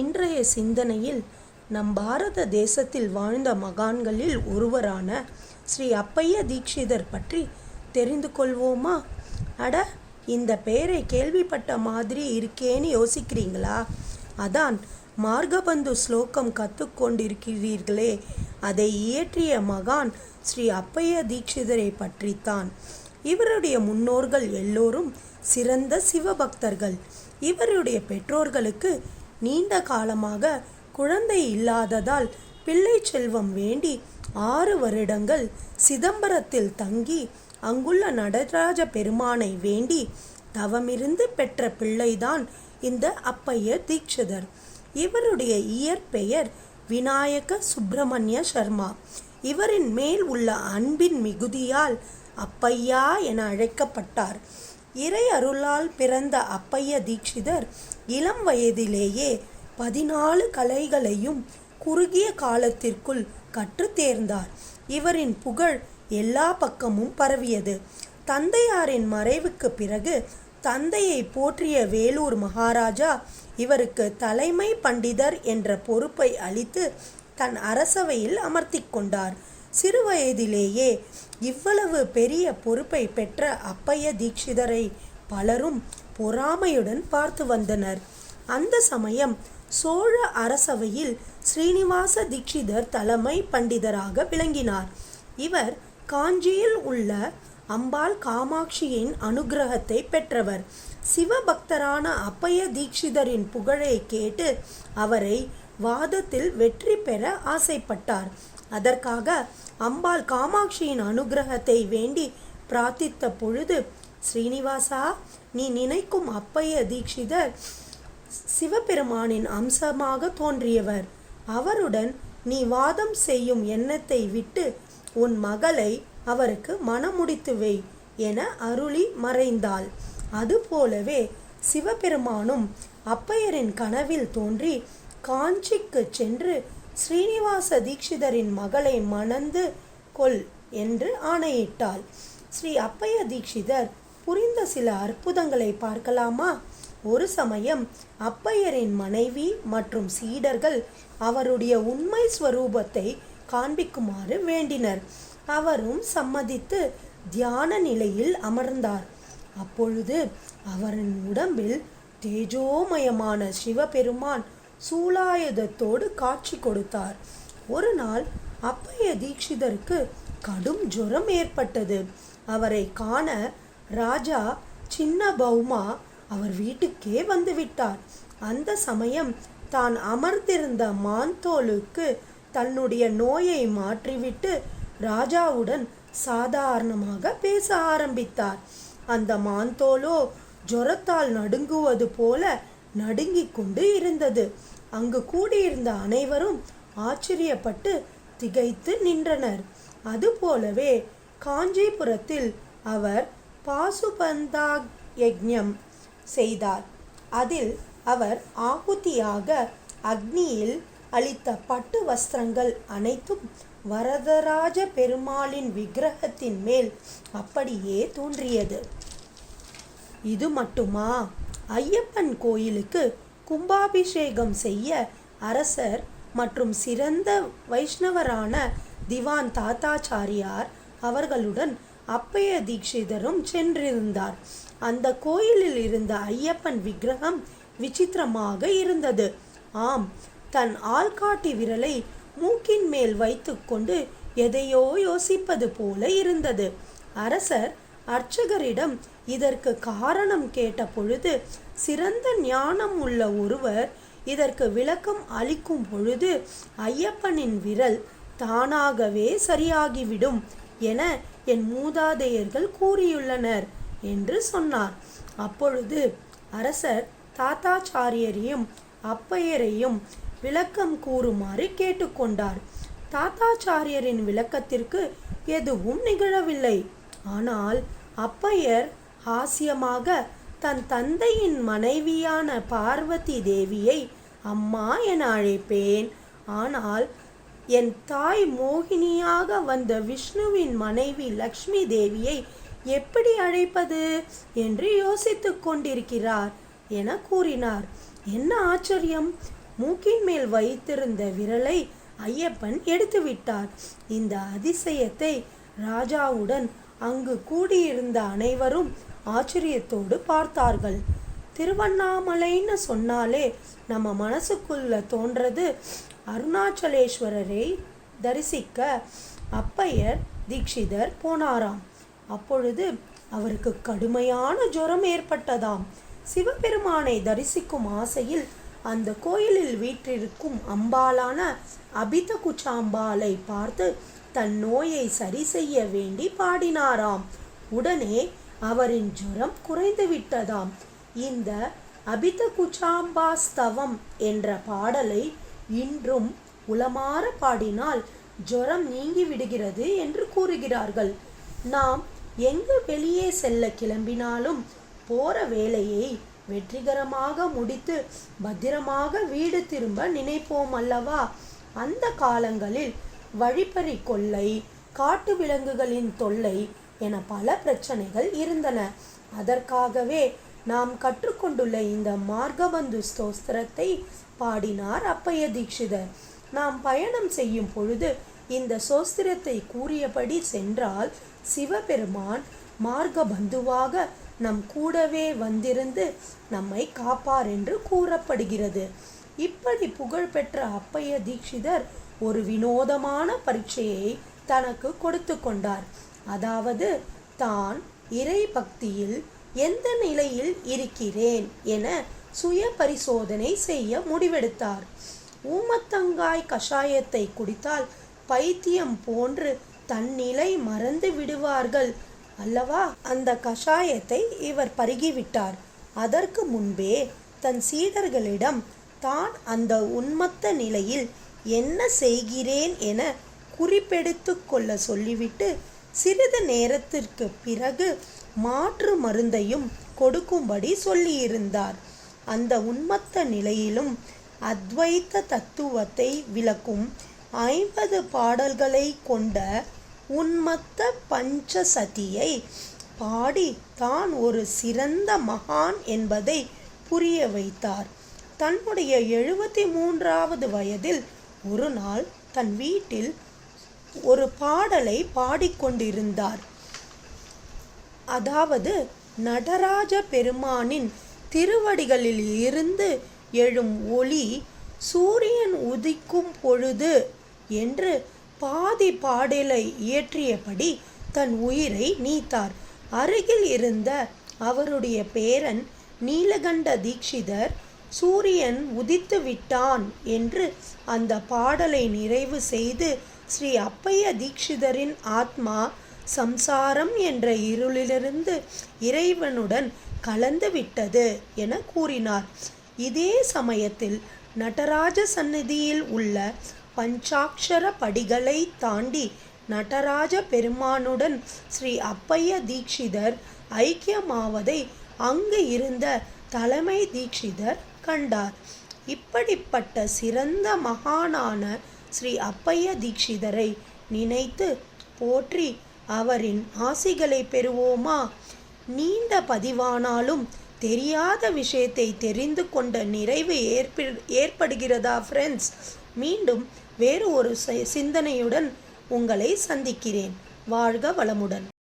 இன்றைய சிந்தனையில் நம் பாரத தேசத்தில் வாழ்ந்த மகான்களில் ஒருவரான ஸ்ரீ அப்பைய தீக்ஷிதர் பற்றி தெரிந்து கொள்வோமா? அட இந்த பெயரை கேள்விப்பட்ட மாதிரி இருக்கேன்னு யோசிக்கிறீங்களா? அதான் மார்கபந்து ஸ்லோகம் கற்றுக்கொண்டிருக்கிறீர்களே அதை இயற்றிய மகான் ஸ்ரீ அப்பைய தீட்சிதரை பற்றித்தான். இவருடைய முன்னோர்கள் எல்லோரும் சிறந்த சிவபக்தர்கள். இவருடைய பெற்றோர்களுக்கு நீண்ட காலமாக குழந்தை இல்லாததால் பிள்ளை செல்வம் வேண்டி ஆறு வருடங்கள் சிதம்பரத்தில் தங்கி அங்குள்ள நடராஜ பெருமானை வேண்டி தவமிருந்து பெற்ற பிள்ளைதான் இந்த அப்பையர் தீட்சிதர். இவருடைய இயற்பெயர் விநாயக சுப்பிரமணிய சர்மா. இவரின் மேல் உள்ள அன்பின் மிகுதியால் அப்பையா என அழைக்கப்பட்டார். இறை அருளால் பிறந்த அப்பைய தீட்சிதர் இளம் வயதிலேயே பதினாலு கலைகளையும் குறுகிய காலத்திற்குள் கற்றுத் தேர்ந்தார். இவரின் புகழ் எல்லா பக்கமும் பரவியது. தந்தையாரின் மறைவுக்கு பிறகு தந்தையை போற்றிய வேலூர் மகாராஜா இவருக்கு தலைமை பண்டிதர் என்ற பொறுப்பை அளித்து தன் அரசவையில் அமர்த்தி கொண்டார். சிறுவயதிலேயே இவ்வளவு பெரிய பொறுப்பை பெற்ற அப்பைய தீட்சிதரை பலரும் பொறாமையுடன் பார்த்து வந்தனர். அந்த சமயம் சோழ அரசவையில் ஸ்ரீனிவாச தீட்சிதர் தலைமை பண்டிதராக விளங்கினார். இவர் காஞ்சியில் உள்ள அம்பாள் காமாட்சியின் அனுகிரகத்தை பெற்றவர். சிவபக்தரான அப்பைய தீட்சிதரின் புகழை கேட்டு அவரை வாதத்தில் வெற்றி பெற ஆசைப்பட்டார். அதற்காக அம்பாள் காமாட்சியின் அனுகிரகத்தை வேண்டி பிரார்த்தித்த பொழுது ஸ்ரீனிவாசா நீ நினைக்கும் அப்பைய தீட்சிதர் சிவபெருமானின் அம்சமாக தோன்றியவர். அவருடன் நீ வாதம் செய்யும் எண்ணத்தை விட்டு உன் மகளை அவருக்கு மனமுடித்து வை என அருளி மறைந்தாள். அதுபோலவே சிவபெருமானும் அப்பையரின் கனவில் தோன்றி காஞ்சிக்கு சென்று ஸ்ரீனிவாச தீட்சிதரின் மகளை மணந்து கொள் என்று ஆணையிட்டாள். ஸ்ரீ அப்பைய தீட்சிதர் புரிந்த சில அற்புதங்களை பார்க்கலாமா? ஒரு சமயம் அப்பையரின் மனைவி மற்றும் சீடர்கள் அவருடைய உண்மை ஸ்வரூபத்தை காண்பிக்குமாறு வேண்டினர். அவரும் சம்மதித்து தியான நிலையில் அமர்ந்தார். அப்பொழுது அவரின் உடம்பில் தேஜோமயமான சிவபெருமான் சூலாயுதத்தோடு காட்சி கொடுத்தார். ஒரு நாள் அப்பைய தீட்சிதருக்கு கடும் ஜுரம் ஏற்பட்டது. அவரை காண ராஜா சின்ன பௌமா அவர் வீட்டுக்கே வந்துவிட்டார். அந்த சமயம் தான் அமர்ந்திருந்த மான்தோலுக்கு தன்னுடைய நோயை மாற்றிவிட்டு ராஜாவுடன் சாதாரணமாக பேச ஆரம்பித்தார். அந்த மான்தோலோ ஜொரத்தால் நடுங்குவது போல நடுங்கிக் கொண்டு இருந்தது. அங்கு கூடியிருந்த அனைவரும் ஆச்சரியப்பட்டு திகைத்து நின்றனர். அதுபோலவே காஞ்சிபுரத்தில் அவர் பாசுபந்தா யஜ்ஞம் செய்தார். அதில் அவர் ஆகுதியாக அக்னியில் அளித்த பட்டு வஸ்திரங்கள் அனைத்தும் வரதராஜ பெருமாளின் விக்கிரகத்தின் மேல் அப்படியே தோன்றியது. இது மட்டுமா? ஐயப்பன் கோயிலுக்கு கும்பாபிஷேகம் செய்ய அரசர் மற்றும் சிறந்த வைஷ்ணவரான திவான் தாத்தாச்சாரியார் அவர்களுடன் அப்பைய தீட்சிதரும் சென்றிருந்தார். அந்த கோயிலில் இருந்த ஐயப்பன் விக்கிரகம் விசித்திரமாக இருந்தது. ஆம் தன் ஆள்காட்டி விரலை மூக்கின் மேல் வைத்துக்கொண்டு எதையோ யோசிப்பது போல இருந்தது. அரசர் அர்ச்சகரிடம் இதற்கு காரணம் கேட்ட பொழுது சிறந்த ஞானம் உள்ள ஒருவர் இதற்கு விளக்கம் அளிக்கும் பொழுது ஐயப்பனின் விரல் தானாகவே சரியாகிவிடும் என என் மூதாதையர்கள் கூறியுள்ளனர் என்று சொன்னார். அப்பொழுது அரசர் தாத்தாச்சாரியரையும் அப்பையரையும் விளக்கம் கூறுமாறு கேட்டுக்கொண்டார். தாத்தாச்சாரியரின் விளக்கத்திற்கு எதுவும் நிகழவில்லை. ஆனால் அப்பையர் ஹாசியமாக தன் தந்தையின் மனைவியான பார்வதி தேவியை அம்மா என அழைப்பேன். ஆனால் என் தாய் மோகினியாக வந்த விஷ்ணுவின் மனைவி லக்ஷ்மி தேவியை எப்படி அழைப்பது என்று யோசித்து கொண்டிருக்கிறார் என கூறினார். என்ன ஆச்சரியம்! மூக்கின் மேல் வைத்திருந்த விரலை ஐயப்பன் எடுத்துவிட்டார். இந்த அதிசயத்தை ராஜாவுடன் அங்கு கூடியிருந்த அனைவரும் ஆச்சரியத்தோடு பார்த்தார்கள். திருவண்ணாமலைன்னு சொன்னாலே நம்ம மனசுக்குள்ள தோன்றது அருணாச்சலேஸ்வரரை தரிசிக்க அப்பையர் தீட்சிதர் போனாராம். அப்பொழுது அவருக்கு கடுமையான ஜுரம் ஏற்பட்டதாம். சிவபெருமானை தரிசிக்கும் ஆசையில் அந்த கோயிலில் வீற்றிருக்கும் அம்பாளான அபித குச்சாம்பாளை பார்த்து தன் நோயை சரி செய்ய வேண்டி பாடினாராம். உடனே அவரின் ஜுரம் குறைந்து விட்டதாம். இந்த அபித குச்சாம்பாஸ்தவம் என்ற பாடலை இன்றும் உளமாற பாடினால் ஜுரம் நீங்கி விடுகிறது என்று கூறுகிறார்கள். நாம் எங்கு வெளியே செல்ல கிளம்பினாலும் போற வேலையை வெற்றிகரமாக முடித்து பத்திரமாக வீடு திரும்ப நினைப்போம் அல்லவா? அந்த காலங்களில் வழிப்பறி கொள்ளை காட்டு விலங்குகளின் தொல்லை என பல பிரச்சனைகள் இருந்தன. அதற்காகவே நாம் கற்றுக்கொண்டுள்ள இந்த மார்கபந்து ஸ்தோஸ்திரத்தை பாடினார் அப்பைய தீட்சிதர். நாம் பயணம் செய்யும் பொழுது இந்த சோஸ்திரத்தை கூறியபடி சென்றால் சிவபெருமான் மார்கபந்துவாக நம் கூடவே வந்திருந்து நம்மை காப்பார் என்று கூறப்படுகிறது. இப்படி புகழ்பெற்ற அப்பைய தீட்சிதர் ஒரு வினோதமான பரீட்சையை தனக்கு கொடுத்து கொண்டார். அதாவது தான் இறை பக்தியில் எந்த நிலையில் இருக்கிறேன் என சுய பரிசோதனை செய்ய முடிவெடுத்தார். ஊமத்தங்காய் கஷாயத்தை குடித்தால் பைத்தியம் போன்று தன்னிலை மறந்து விடுவார்கள் அல்லவா? அந்த கஷாயத்தை இவர் பருகிவிட்டார். அதற்கு முன்பே தன் சீடர்களிடம் தான் அந்த உன்மத்த நிலையில் என்ன செய்கிறேன் என குறிப்பெடுத்து கொள்ள சொல்லிவிட்டு சிறிது நேரத்திற்கு பிறகு மாற்று மருந்தையும் கொடுக்கும்படி சொல்லியிருந்தார். அந்த உன்மத்த நிலையிலும் அத்வைத்த தத்துவத்தை விளக்கும் ஐம்பது பாடல்களை கொண்ட உன்மத்த பஞ்சசதியை பாடி தான் ஒரு சிறந்த மகான் என்பதை புரிய வைத்தார். தன்னுடைய எழுபத்தி மூன்றாவது வயதில் ஒரு நாள் தன் வீட்டில் ஒரு பாடலை பாடிக்கொண்டிருந்தார் அதாவது நடராஜ பெருமானின் திருவடிகளில் இருந்து எழும் ஒளி சூரியன் உதிக்கும் பொழுது என்று பாதி பாடலை இயற்றியபடி தன் உயிரை நீத்தார். அருகில் இருந்த அவருடைய பேரன் நீலகண்ட தீட்சிதர் சூரியன் உதித்து விட்டான் என்று அந்த பாடலை நிறைவு செய்து ஸ்ரீ அப்பைய தீட்சிதரின் ஆத்மா சம்சாரம் என்ற இருளிலிருந்து இறைவனுடன் கலந்து விட்டது என கூறினார். இதே சமயத்தில் நடராஜ சந்நிதியில் உள்ள பஞ்சாட்சர படிகளை தாண்டி நடராஜ பெருமானுடன் ஸ்ரீ அப்பைய தீட்சிதர் ஐக்கியமாவதை அங்கு இருந்த தலைமை தீட்சிதர் கண்டார். இப்படிப்பட்ட சிறந்த மகானான ஸ்ரீ அப்பைய தீட்சிதரை நினைத்து போற்றி அவரின் ஆசிகளை பெறுவோமா? நீண்ட பதிவானாலும் தெரியாத விஷயத்தை தெரிந்து கொண்ட நிறைவு ஏற்ப ஏற்படுகிறதா ஃப்ரெண்ட்ஸ் மீண்டும் வேறு ஒரு சிந்தனையுடன் உங்களை சந்திக்கிறேன். வாழ்க வளமுடன்.